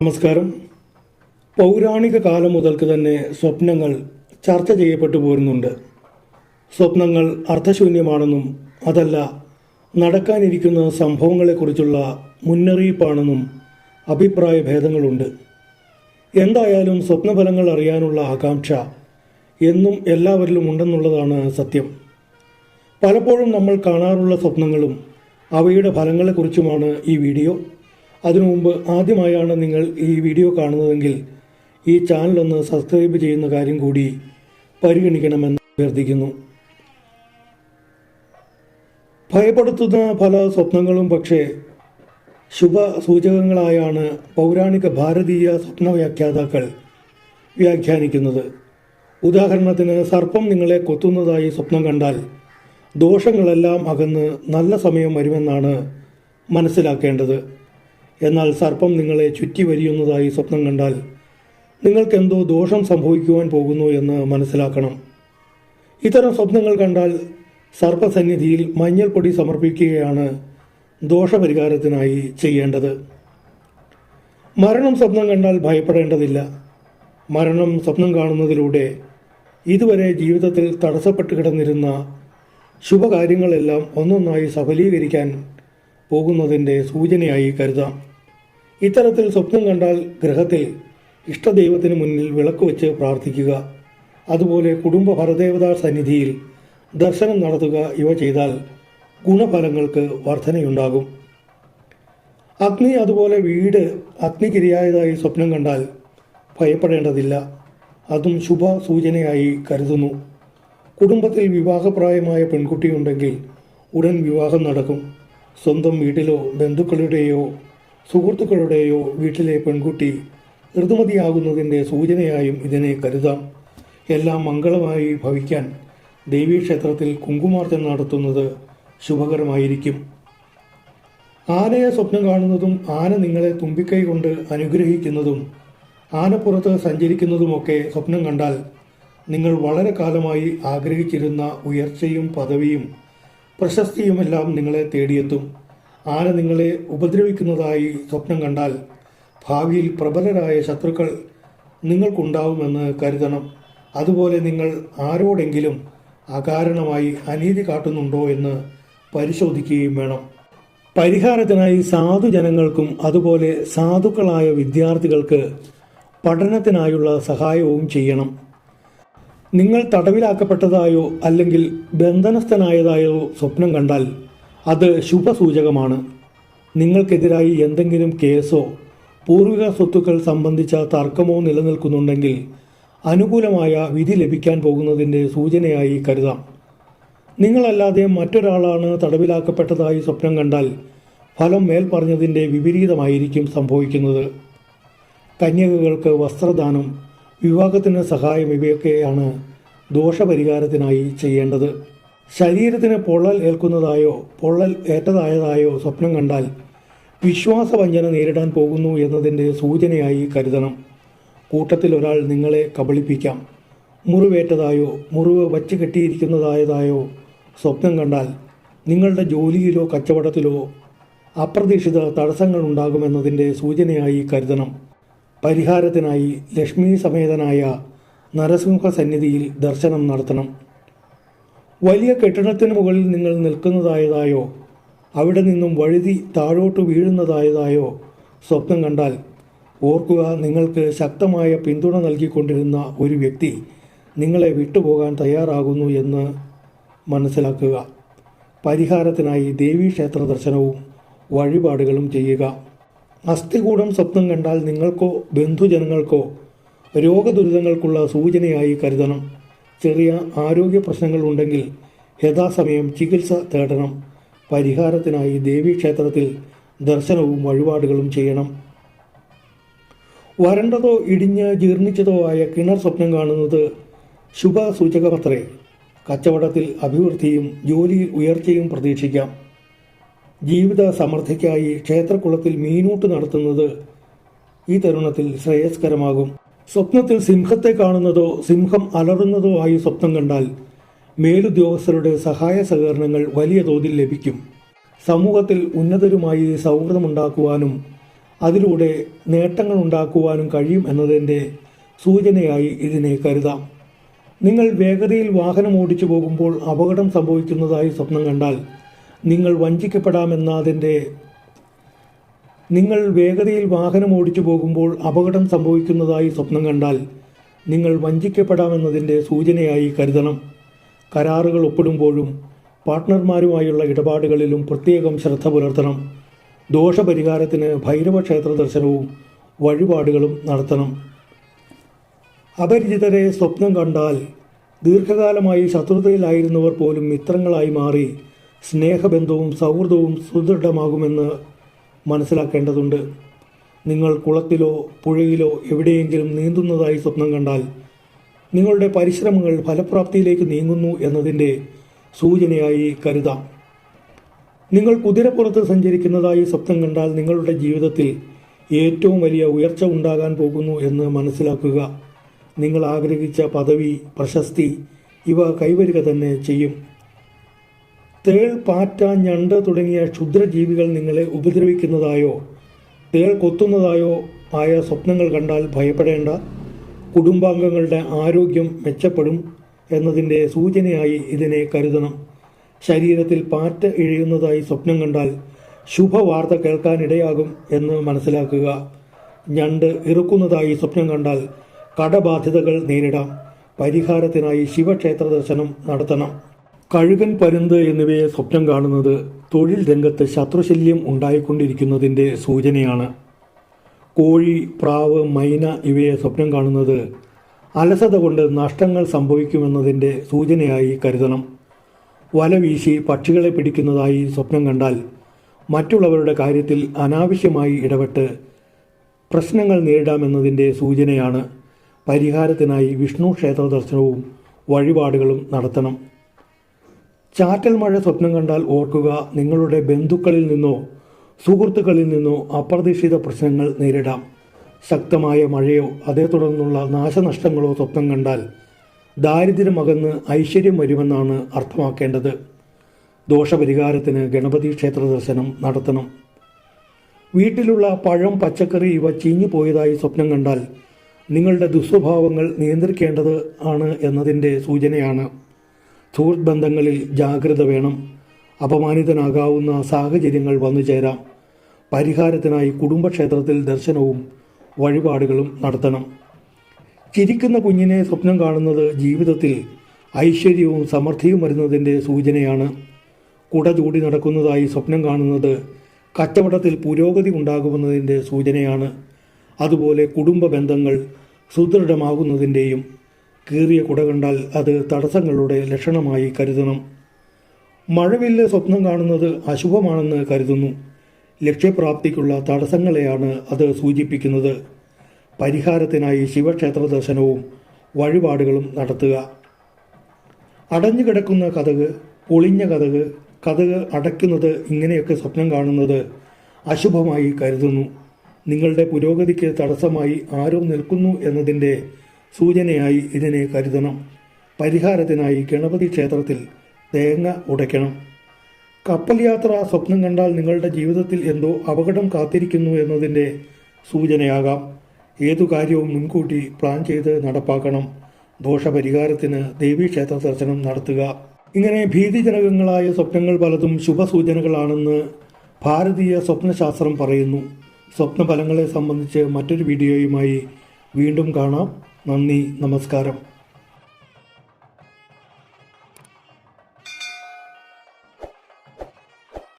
നമസ്കാരം. പൗരാണിക കാലം മുതൽക്ക് തന്നെ സ്വപ്നങ്ങൾ ചർച്ച ചെയ്യപ്പെട്ടു പോരുന്നുണ്ട്. സ്വപ്നങ്ങൾ അർത്ഥശൂന്യമാണെന്നും അതല്ല നടക്കാനിരിക്കുന്ന സംഭവങ്ങളെക്കുറിച്ചുള്ള മുന്നറിയിപ്പാണെന്നും അഭിപ്രായ ഭേദങ്ങളുണ്ട്. എന്തായാലും സ്വപ്നഫലങ്ങൾ അറിയാനുള്ള ആകാംക്ഷ എന്നും എല്ലാവരിലും ഉണ്ടെന്നുള്ളതാണ് സത്യം. പലപ്പോഴും നമ്മൾ കാണാറുള്ള സ്വപ്നങ്ങളും അവയുടെ ഫലങ്ങളെക്കുറിച്ചുമാണ് ഈ വീഡിയോ. അതിനു മുമ്പ് ആദ്യമായാണ് നിങ്ങൾ ഈ വീഡിയോ കാണുന്നതെങ്കിൽ ഈ ചാനൽ ഒന്ന് സബ്സ്ക്രൈബ് ചെയ്യുന്ന കാര്യം കൂടി പരിഗണിക്കണമെന്ന് അഭ്യർത്ഥിക്കുന്നു. ഭയപ്പെടുത്തുന്ന പല സ്വപ്നങ്ങളും പക്ഷേ ശുഭ സൂചകങ്ങളായാണ് പൗരാണിക ഭാരതീയ സ്വപ്ന വ്യാഖ്യാതാക്കൾ വ്യാഖ്യാനിക്കുന്നത്. ഉദാഹരണത്തിന് സർപ്പം നിങ്ങളെ കൊത്തുന്നതായി സ്വപ്നം കണ്ടാൽ ദോഷങ്ങളെല്ലാം അകന്ന് നല്ല സമയം വരുമെന്നാണ് മനസ്സിലാക്കേണ്ടത്. എന്നാൽ സർപ്പം നിങ്ങളെ ചുറ്റി വരിയുന്നതായി സ്വപ്നം കണ്ടാൽ നിങ്ങൾക്കെന്തോ ദോഷം സംഭവിക്കുവാൻ പോകുന്നു എന്ന് മനസ്സിലാക്കണം. ഇത്തരം സ്വപ്നങ്ങൾ കണ്ടാൽ സർപ്പസന്നിധിയിൽ മഞ്ഞൾപ്പൊടി സമർപ്പിക്കുകയാണ് ദോഷപരിഹാരത്തിനായി ചെയ്യേണ്ടത്. മരണം സ്വപ്നം കണ്ടാൽ ഭയപ്പെടേണ്ടതില്ല. മരണം സ്വപ്നം കാണുന്നതിലൂടെ ഇതുവരെ ജീവിതത്തിൽ തടസ്സപ്പെട്ട് കിടന്നിരുന്ന ശുഭകാര്യങ്ങളെല്ലാം ഒന്നൊന്നായി സഫലീകരിക്കാൻ പോകുന്നതിന്റെ സൂചനയായി കരുതാം. ഇത്തരത്തിൽ സ്വപ്നം കണ്ടാൽ ഗ്രഹത്തിൽ ഇഷ്ടദൈവത്തിന് മുന്നിൽ വിളക്ക് വെച്ച് പ്രാർത്ഥിക്കുക. അതുപോലെ കുടുംബ ഭരദേവതാ സന്നിധിയിൽ ദർശനം നടത്തുക ഇവ ചെയ്താൽ ഗുണഫലങ്ങൾക്ക് വർധനയുണ്ടാകും. അഗ്നി അതുപോലെ വീട് അഗ്നിക്കിരയായതായി സ്വപ്നം കണ്ടാൽ ഭയപ്പെടേണ്ടതില്ല. അതും ശുഭ സൂചനയായി കരുതുന്നു. കുടുംബത്തിൽ വിവാഹപ്രായമായ പെൺകുട്ടിയുണ്ടെങ്കിൽ ഉടൻ വിവാഹം നടക്കും. സ്വന്തം വീട്ടിലോ ബന്ധുക്കളുടെയോ സുഹൃത്തുക്കളുടെയോ വീട്ടിലെ പെൺകുട്ടി ഋതുമതിയാകുന്നതിന്റെ സൂചനയായും ഇതിനെ കരുതാം. എല്ലാം മംഗളമായി ഭവിക്കാൻ ദേവീക്ഷേത്രത്തിൽ കുങ്കുമാർജം നടത്തുന്നത് ശുഭകരമായിരിക്കും. ആനയെ സ്വപ്നം കാണുന്നതും ആന നിങ്ങളെ തുമ്പിക്കൈ കൊണ്ട് അനുഗ്രഹിക്കുന്നതും ആനപ്പുറത്ത് സഞ്ചരിക്കുന്നതുമൊക്കെ സ്വപ്നം കണ്ടാൽ നിങ്ങൾ വളരെ കാലമായി ആഗ്രഹിച്ചിരുന്ന ഉയർച്ചയും പദവിയും പ്രശസ്തിയുമെല്ലാം നിങ്ങളെ തേടിയെത്തും. ആന നിങ്ങളെ ഉപദ്രവിക്കുന്നതായി സ്വപ്നം കണ്ടാൽ ഭാവിയിൽ പ്രബലരായ ശത്രുക്കൾ നിങ്ങൾക്കുണ്ടാവുമെന്ന് കരുതണം. അതുപോലെ നിങ്ങൾ ആരോടെങ്കിലും അകാരണമായി അനീതി കാട്ടുന്നുണ്ടോ എന്ന് പരിശോധിക്കുകയും വേണം. പരിഹാരത്തിനായി സാധുജനങ്ങൾക്കും അതുപോലെ സാധുക്കളായ വിദ്യാർത്ഥികൾക്ക് പഠനത്തിനായുള്ള സഹായവും ചെയ്യണം. നിങ്ങൾ തടവിലാക്കപ്പെട്ടതായോ അല്ലെങ്കിൽ ബന്ധനസ്ഥനായതായോ സ്വപ്നം കണ്ടാൽ അത് ശുഭസൂചകമാണ്. നിങ്ങൾക്കെതിരായി എന്തെങ്കിലും കേസോ പൂർവിക സ്വത്തുക്കൾ സംബന്ധിച്ച തർക്കമോ നിലനിൽക്കുന്നുണ്ടെങ്കിൽ അനുകൂലമായ വിധി ലഭിക്കാൻ പോകുന്നതിന്റെ സൂചനയായി കരുതാം. നിങ്ങളല്ലാതെ മറ്റൊരാളാണ് തടവിലാക്കപ്പെട്ടതായി സ്വപ്നം കണ്ടാൽ ഫലം മേൽപ്പറഞ്ഞതിന്റെ വിപരീതമായിരിക്കും സംഭവിക്കുന്നത്. കന്യകകൾക്ക് വസ്ത്രദാനം വിവാഹത്തിന് സഹായം ഇവയൊക്കെയാണ് ദോഷപരിഹാരത്തിനായി ചെയ്യേണ്ടത്. ശരീരത്തിന് പൊള്ളൽ ഏൽക്കുന്നതായോ പൊള്ളൽ ഏറ്റതായതായോ സ്വപ്നം കണ്ടാൽ വിശ്വാസവഞ്ചന നേരിടാൻ പോകുന്നു എന്നതിന്റെ സൂചനയായി കരുതണം. കൂട്ടത്തിൽ ഒരാൾ നിങ്ങളെ കബളിപ്പിക്കാം. മുറിവേറ്റതായോ മുറിവ് വച്ച് കെട്ടിയിരിക്കുന്നതായതായോ സ്വപ്നം കണ്ടാൽ നിങ്ങളുടെ ജോലിയിലോ കച്ചവടത്തിലോ അപ്രതീക്ഷിത തടസ്സങ്ങൾ ഉണ്ടാകുമെന്നതിന്റെ സൂചനയായി കരുതണം. പരിഹാരത്തിനായി ലക്ഷ്മി സമേതനായ നരസിംഹ സന്നിധിയിൽ ദർശനം നടത്തണം. വലിയ കെട്ടിടത്തിന് മുകളിൽ നിങ്ങൾ നിൽക്കുന്നതായതായോ? അവിടെ നിന്നും വഴുതി താഴോട്ട് വീഴുന്നതായതായോ സ്വപ്നം കണ്ടാൽ ഓർക്കുക നിങ്ങൾക്ക് ശക്തമായ പിന്തുണ നൽകിക്കൊണ്ടിരുന്ന ഒരു വ്യക്തി നിങ്ങളെ വിട്ടുപോകാൻ തയ്യാറാകുന്നു എന്ന് മനസ്സിലാക്കുക. പരിഹാരത്തിനായി ദേവീക്ഷേത്ര ദർശനവും വഴിപാടുകളും ചെയ്യുക. അസ്ഥികൂടം സ്വപ്നം കണ്ടാൽ നിങ്ങൾക്കോ ബന്ധുജനങ്ങൾക്കോ രോഗദുരിതങ്ങൾക്കുള്ള സൂചനയായി കരുതണം. ചെറിയ ആരോഗ്യ പ്രശ്നങ്ങളുണ്ടെങ്കിൽ യഥാസമയം ചികിത്സ തേടണം. പരിഹാരത്തിനായി ദേവീക്ഷേത്രത്തിൽ ദർശനവും വഴിപാടുകളും ചെയ്യണം. വരണ്ടതോ ഇടിഞ്ഞ് ജീർണിച്ചതോ ആയ കിണർ സ്വപ്നം കാണുന്നത് ശുഭ സൂചകമത്രേ കച്ചവടത്തിൽ അഭിവൃദ്ധിയും ജോലിയിൽ ഉയർച്ചയും പ്രതീക്ഷിക്കാം. ജീവിത സമൃദ്ധിക്കായി ക്ഷേത്രക്കുളത്തിൽ മീനൂട്ട് നടത്തുന്നത് ഈ തരുണത്തിൽ ശ്രേയസ്കരമാകും. സ്വപ്നത്തിൽ സിംഹത്തെ കാണുന്നതോ സിംഹം അലറുന്നതോ ആയി സ്വപ്നം കണ്ടാൽ മേലുദ്യോഗസ്ഥരുടെ സഹായ സഹകരണങ്ങൾ വലിയ തോതിൽ ലഭിക്കും. സമൂഹത്തിൽ ഉന്നതരുമായി സൗഹൃദമുണ്ടാക്കുവാനും അതിലൂടെ നേട്ടങ്ങൾ ഉണ്ടാക്കുവാനും കഴിയും എന്നതിന്റെ സൂചനയായി ഇതിനെ കരുതാം. നിങ്ങൾ വേഗതയിൽ വാഹനം ഓടിച്ചു പോകുമ്പോൾ അപകടം സംഭവിക്കുന്നതായി സ്വപ്നം കണ്ടാൽ നിങ്ങൾ വഞ്ചിക്കപ്പെടാമെന്നതിന്റെ നിങ്ങൾ വേഗതയിൽ വാഹനം ഓടിച്ചു പോകുമ്പോൾ അപകടം സംഭവിക്കുന്നതായി സ്വപ്നം കണ്ടാൽ നിങ്ങൾ വഞ്ചിക്കപ്പെടാമെന്നതിന്റെ സൂചനയായി കരുതണം. കരാറുകൾ ഒപ്പിടുമ്പോഴും പാർട്ട്ണർമാരുമായുള്ള ഇടപാടുകളിലും പ്രത്യേകം ശ്രദ്ധ പുലർത്തണം. ദോഷപരിഹാരത്തിന് ഭൈരവ ക്ഷേത്ര ദർശനവും വഴിപാടുകളും നടത്തണം. അപരിചിതരെ സ്വപ്നം കണ്ടാൽ ദീർഘകാലമായി ശത്രുതയിലായിരുന്നവർ പോലും മിത്രങ്ങളായി മാറി സ്നേഹബന്ധവും സൗഹൃദവും സുദൃഢമാകുമെന്ന് മനസ്സിലാക്കേണ്ടതുണ്ട്. നിങ്ങൾ കുളത്തിലോ പുഴയിലോ എവിടെയെങ്കിലും നീന്തുന്നതായി സ്വപ്നം കണ്ടാൽ നിങ്ങളുടെ പരിശ്രമങ്ങൾ ഫലപ്രാപ്തിയിലേക്ക് നീങ്ങുന്നു എന്നതിന്റെ സൂചനയായി കരുതാം. നിങ്ങൾ കുതിരപ്പുറത്ത് സഞ്ചരിക്കുന്നതായി സ്വപ്നം കണ്ടാൽ നിങ്ങളുടെ ജീവിതത്തിൽ ഏറ്റവും വലിയ ഉയർച്ച ഉണ്ടാകാൻ പോകുന്നു എന്ന് മനസ്സിലാക്കുക. നിങ്ങൾ ആഗ്രഹിച്ച പദവി പ്രശസ്തി ഇവ കൈവരിക തന്നെ ചെയ്യും. തേൾ പാറ്റ ഞണ്ട് തുടങ്ങിയ ക്ഷുദ്രജീവികൾ നിങ്ങളെ ഉപദ്രവിക്കുന്നതായോ തേൾ കൊത്തുന്നതായോ ആയ സ്വപ്നങ്ങൾ കണ്ടാൽ ഭയപ്പെടേണ്ട. കുടുംബാംഗങ്ങളുടെ ആരോഗ്യം മെച്ചപ്പെടും എന്നതിന്റെ സൂചനയായി ഇതിനെ കരുതണം. ശരീരത്തിൽ പാറ്റ ഇഴയുന്നതായി സ്വപ്നം കണ്ടാൽ ശുഭവാർത്ത കേൾക്കാനിടയാകും എന്ന് മനസ്സിലാക്കുക. ഞണ്ട് ഇറുക്കുന്നതായി സ്വപ്നം കണ്ടാൽ കടബാധ്യതകൾ നേരിടാം. പരിഹാരത്തിനായി ശിവക്ഷേത്ര ദർശനം നടത്തണം. കഴുകൻ പരുന്ത് എന്നിവയെ സ്വപ്നം കാണുന്നത് തൊഴിൽ രംഗത്ത് ശത്രുശല്യം ഉണ്ടായിക്കൊണ്ടിരിക്കുന്നതിന്റെ സൂചനയാണ്. കോഴി പ്രാവ് മൈന ഇവയെ സ്വപ്നം കാണുന്നത് അലസത കൊണ്ട് നഷ്ടങ്ങൾ സംഭവിക്കുമെന്നതിന്റെ സൂചനയായി കരുതണം. വല വീശി പക്ഷികളെ പിടിക്കുന്നതായി സ്വപ്നം കണ്ടാൽ മറ്റുള്ളവരുടെ കാര്യത്തിൽ അനാവശ്യമായി ഇടപെട്ട് പ്രശ്നങ്ങൾ നേരിടാമെന്നതിന്റെ സൂചനയാണ്. പരിഹാരത്തിനായി വിഷ്ണു ക്ഷേത്ര ദർശനവും വഴിപാടുകളും നടത്തണം. ചാറ്റൽ മഴ സ്വപ്നം കണ്ടാൽ ഓർക്കുക നിങ്ങളുടെ ബന്ധുക്കളിൽ നിന്നോ സുഹൃത്തുക്കളിൽ നിന്നോ അപ്രതീക്ഷിത പ്രശ്നങ്ങൾ നേരിടാം. ശക്തമായ മഴയോ അതേ തുടർന്നുള്ള നാശനഷ്ടങ്ങളോ സ്വപ്നം കണ്ടാൽ ദാരിദ്ര്യമകന്ന് ഐശ്വര്യം വരുമെന്നാണ് അർത്ഥമാക്കേണ്ടത്. ദോഷപരിഹാരത്തിന് ഗണപതി ക്ഷേത്ര ദർശനം നടത്തണം. വീട്ടിലുള്ള പഴം പച്ചക്കറി ഇവ ചീഞ്ഞു പോയതായി സ്വപ്നം കണ്ടാൽ നിങ്ങളുടെ ദുസ്വഭാവങ്ങൾ നിയന്ത്രിക്കേണ്ടത് ആണ് എന്നതിന്റെ സൂചനയാണ്. സുഹൃത്ത് ബന്ധങ്ങളിൽ ജാഗ്രത വേണം. അപമാനിതനാകാവുന്ന സാഹചര്യങ്ങൾ വന്നു ചേരാം. പരിഹാരത്തിനായി കുടുംബക്ഷേത്രത്തിൽ ദർശനവും വഴിപാടുകളും നടത്തണം. ചിരിക്കുന്ന കുഞ്ഞിനെ സ്വപ്നം കാണുന്നത് ജീവിതത്തിൽ ഐശ്വര്യവും സമൃദ്ധിയും വരുന്നതിന്റെ സൂചനയാണ്. കുട ചൂടി നടക്കുന്നതായി സ്വപ്നം കാണുന്നത് കച്ചവടത്തിൽ പുരോഗതി ഉണ്ടാകുമെന്നതിന്റെ സൂചനയാണ്. അതുപോലെ കുടുംബ ബന്ധങ്ങൾ സുദൃഢമാകുന്നതിന്റെയും കീറിയ കുട കണ്ടാൽ അത് തടസ്സങ്ങളുടെ ലക്ഷണമായി കരുതണം. മഴവില്ല് സ്വപ്നം കാണുന്നത് അശുഭമാണെന്ന് കരുതുന്നു. ലക്ഷ്യപ്രാപ്തിക്കുള്ള തടസ്സങ്ങളെയാണ് അത് സൂചിപ്പിക്കുന്നത്. പരിഹാരത്തിനായി ശിവക്ഷേത്ര ദർശനവും വഴിപാടുകളും നടത്തുക. അടഞ്ഞു കിടക്കുന്ന കഥക് പൊളിഞ്ഞ കഥക് കഥക് അടയ്ക്കുന്നത് ഇങ്ങനെയൊക്കെ സ്വപ്നം കാണുന്നത് അശുഭമായി കരുതുന്നു. നിങ്ങളുടെ പുരോഗതിക്ക് തടസ്സമായി ആരോ നിൽക്കുന്നു എന്നതിന്റെ സൂചനയായി ഇതിനെ കരുതണം. പരിഹാരത്തിനായി ഗണപതി ക്ഷേത്രത്തിൽ തേങ്ങ ഉടയ്ക്കണം. കപ്പൽ യാത്ര സ്വപ്നം കണ്ടാൽ നിങ്ങളുടെ ജീവിതത്തിൽ എന്തോ അപകടം കാത്തിരിക്കുന്നു എന്നതിന്റെ സൂചനയാകാം. ഏതു കാര്യവും മുൻകൂട്ടി പ്ലാൻ ചെയ്ത് നടപ്പാക്കണം. ദോഷപരിഹാരത്തിന് ദേവീക്ഷേത്ര ദർശനം നടത്തുക. ഇങ്ങനെ ഭീതിജനകങ്ങളായ സ്വപ്നങ്ങൾ പലതും ശുഭസൂചനകളാണെന്ന് ഭാരതീയ സ്വപ്നശാസ്ത്രം പറയുന്നു. സ്വപ്നഫലങ്ങളെ സംബന്ധിച്ച് മറ്റൊരു വീഡിയോയുമായി വീണ്ടും കാണാം. നന്ദി നമസ്കാരം.